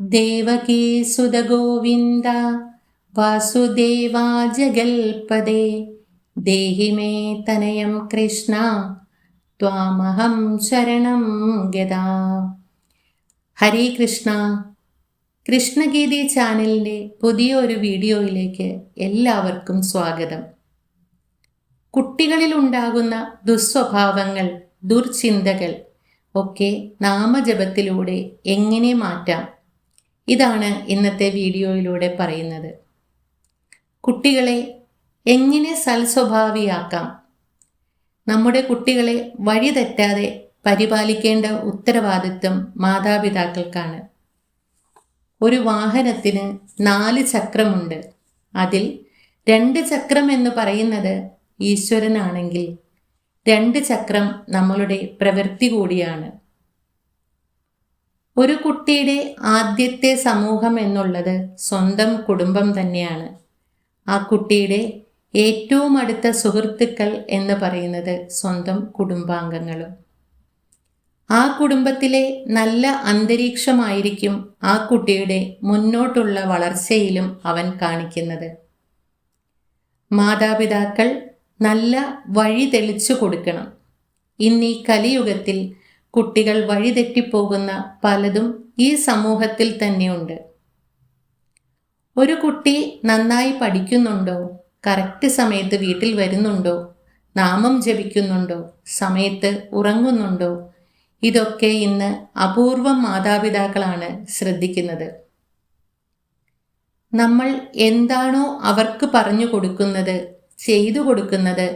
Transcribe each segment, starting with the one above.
ദേവകീസുതഗോവിന്ദ വാസുദേവാ ജഗൽപദേ ദേഹി may തനയം Krishna ത്വാമഹം ശരണം ഗതാ ഹരേ കൃഷ്ണ. കൃഷ്ണഗീതി ചാനലിന്റെ പുതിയൊരു വീഡിയോയിലേക്ക് എല്ലാവർക്കും സ്വാഗതം. കുട്ടികളിൽ ഉണ്ടാകുന്ന ദുസ്വഭാവങ്ങൾ ദുർചിന്തകൾ ഒക്കെ നാമജപത്തിലൂടെ എങ്ങനെ മാറ്റാം? ഇതാണ് ഇന്നത്തെ വീഡിയോയിലൂടെ പറയുന്നത്. കുട്ടികളെ എങ്ങനെ സൽസ്വഭാവിയാക്കാം? നമ്മുടെ കുട്ടികളെ വഴിതെറ്റാതെ പരിപാലിക്കേണ്ട ഉത്തരവാദിത്വം മാതാപിതാക്കൾക്കാണ്. ഒരു വാഹനത്തിന് നാല് ചക്രമുണ്ട്. അതിൽ രണ്ട് ചക്രം എന്ന് പറയുന്നത് ഈശ്വരനാണെങ്കിൽ രണ്ട് ചക്രം നമ്മളുടെ പ്രവൃത്തി കൂടിയാണ്. ഒരു കുട്ടിയുടെ ആദ്യത്തെ സമൂഹം എന്നുള്ളത് സ്വന്തം കുടുംബം തന്നെയാണ്. ആ കുട്ടിയുടെ ഏറ്റവും അടുത്ത സുഹൃത്തുക്കൾ എന്ന് പറയുന്നത് സ്വന്തം കുടുംബാംഗങ്ങളും. ആ കുടുംബത്തിലെ നല്ല അന്തരീക്ഷമായിരിക്കും ആ കുട്ടിയുടെ മുന്നോട്ടുള്ള വളർച്ചയിലും അവൻ കാണിക്കുന്നത്. മാതാപിതാക്കൾ നല്ല വഴി തെളിച്ചു കൊടുക്കണം. ഇന്നീ കലിയുഗത്തിൽ കുട്ടികൾ വഴിതെറ്റിപ്പോകുന്ന പലതും ഈ സമൂഹത്തിൽ തന്നെയുണ്ട്. ഒരു കുട്ടി നന്നായി പഠിക്കുന്നുണ്ടോ? കറക്റ്റ് സമയത്ത് വീട്ടിൽ വരുന്നുണ്ടോ? നാമം ജപിക്കുന്നുണ്ടോ? സമയത്ത് ഉറങ്ങുന്നുണ്ടോ? ഇതൊക്കെ ഇന്ന് അപൂർവം മാതാപിതാക്കളാണ് ശ്രദ്ധിക്കുന്നത്. നമ്മൾ എന്താണോ അവർക്ക് പറഞ്ഞു കൊടുക്കുന്നത് ചെയ്തു കൊടുക്കുന്നത്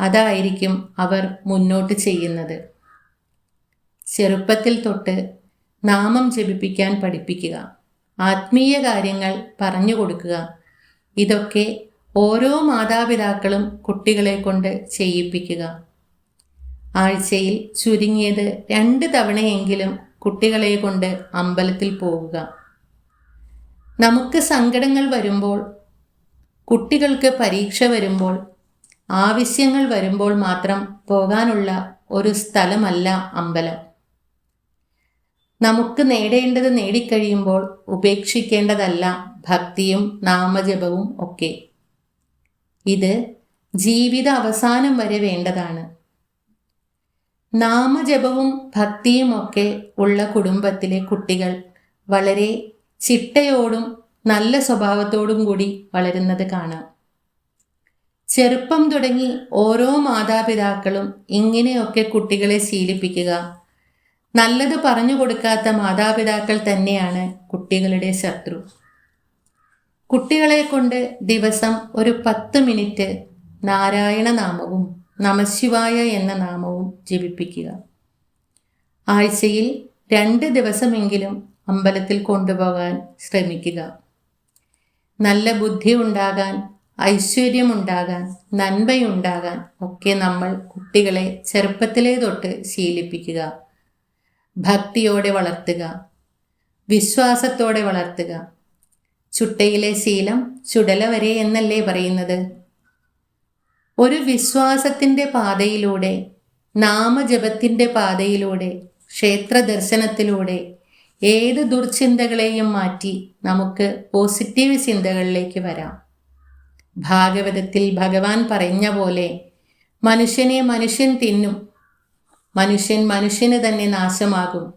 അതായിരിക്കും അവർ മുന്നോട്ട് ചെയ്യുന്നത്. ചെറുപ്പത്തിൽ തൊട്ട് നാമം ജപിപ്പിക്കാൻ പഠിപ്പിക്കുക. ആത്മീയ കാര്യങ്ങൾ പറഞ്ഞു കൊടുക്കുക. ഇതൊക്കെ ഓരോ മാതാപിതാക്കളും കുട്ടികളെ കൊണ്ട് ചെയ്യിപ്പിക്കുക. ആഴ്ചയിൽ ചുരുങ്ങിയത് രണ്ട് തവണയെങ്കിലും കുട്ടികളെ കൊണ്ട് അമ്പലത്തിൽ പോവുക നമുക്ക് സങ്കടങ്ങൾ വരുമ്പോൾ കുട്ടികൾക്ക് പരീക്ഷ വരുമ്പോൾ ആവശ്യങ്ങൾ വരുമ്പോൾ മാത്രം പോകാനുള്ള ഒരു സ്ഥലമല്ല അമ്പലം. നമുക്ക് നേടേണ്ടത് നേടിക്കഴിയുമ്പോൾ ഉപേക്ഷിക്കേണ്ടതല്ല ഭക്തിയും നാമജപവും ഒക്കെ. ഇത് ജീവിത അവസാനം വരെ വേണ്ടതാണ്. നാമജപവും ഭക്തിയും ഒക്കെ ഉള്ള കുടുംബത്തിലെ കുട്ടികൾ വളരെ ചിട്ടയോടും നല്ല സ്വഭാവത്തോടും കൂടി വളരുന്നത് കാണാം. ചെറുപ്പം തുടങ്ങി ഓരോ മാതാപിതാക്കളും ഇങ്ങനെയൊക്കെ കുട്ടികളെ ശീലിപ്പിക്കുക നല്ലത് പറഞ്ഞു കൊടുക്കാത്ത മാതാപിതാക്കൾ തന്നെയാണ് കുട്ടികളുടെ ശത്രു. കുട്ടികളെ കൊണ്ട് ദിവസം ഒരു പത്ത് മിനിറ്റ് നാരായണ നാമവും നമശിവായ എന്ന നാമവും ജപിപ്പിക്കുക. ആഴ്ചയിൽ രണ്ട് ദിവസമെങ്കിലും അമ്പലത്തിൽ കൊണ്ടുപോകാൻ ശ്രമിക്കുക. നല്ല ബുദ്ധി ഉണ്ടാകാൻ ഐശ്വര്യമുണ്ടാകാൻ നന്മയുണ്ടാകാൻ ഒക്കെ നമ്മൾ കുട്ടികളെ ചെറുപ്പത്തിലേ തൊട്ട് ശീലിപ്പിക്കുക. ഭക്തിയോടെ വളർത്തുക വിശ്വാസത്തോടെ വളർത്തുക. ചുട്ടയിലെ ശീലം ചുടല വരെ എന്നല്ലേ പറയുന്നത്? ഒരു വിശ്വാസത്തിന്റെ പാതയിലൂടെ നാമജപത്തിന്റെ പാതയിലൂടെ ക്ഷേത്ര ദർശനത്തിലൂടെ ഏത് ദുർചിന്തകളെയും മാറ്റി നമുക്ക് പോസിറ്റീവ് ചിന്തകളിലേക്ക് വരാം. ഭാഗവതത്തിൽ ഭഗവാൻ പറഞ്ഞ പോലെ മനുഷ്യനെ മനുഷ്യൻ തിന്നും മനുഷ്യൻ മനുഷ്യന് തന്നെ നാശമാകും.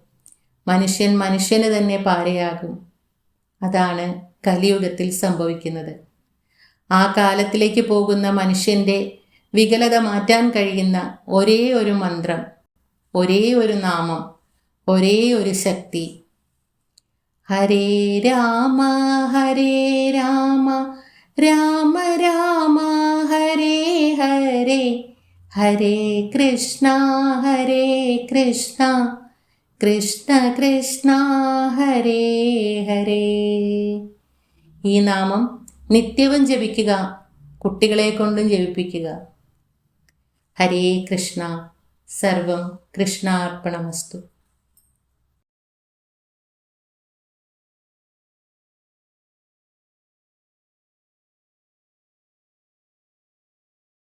മനുഷ്യൻ മനുഷ്യന് തന്നെ പാരയാകും. അതാണ് കലിയുഗത്തിൽ സംഭവിക്കുന്നത്. ആ കാലത്തിലേക്ക് പോകുന്ന മനുഷ്യന്റെ വികലത മാറ്റാൻ കഴിയുന്ന ഒരേ ഒരു മന്ത്രം ഒരേ ഒരു നാമം ഒരേ ഒരു ശക്തി. ഹരേ രാമ ഹരേ രാമ രാമ രാമ ഹരേ കൃഷ്ണ ഹരേ കൃഷ്ണ. കൃഷ്ണ കൃഷ്ണ ഹരേ ഹരേ. ഈ നാമം നിത്യവും ജപിക്കുക കുട്ടികളെ കൊണ്ടും ജപിപ്പിക്കുക. ഹരേ കൃഷ്ണ. സർവം കൃഷ്ണാർപ്പണമസ്തു.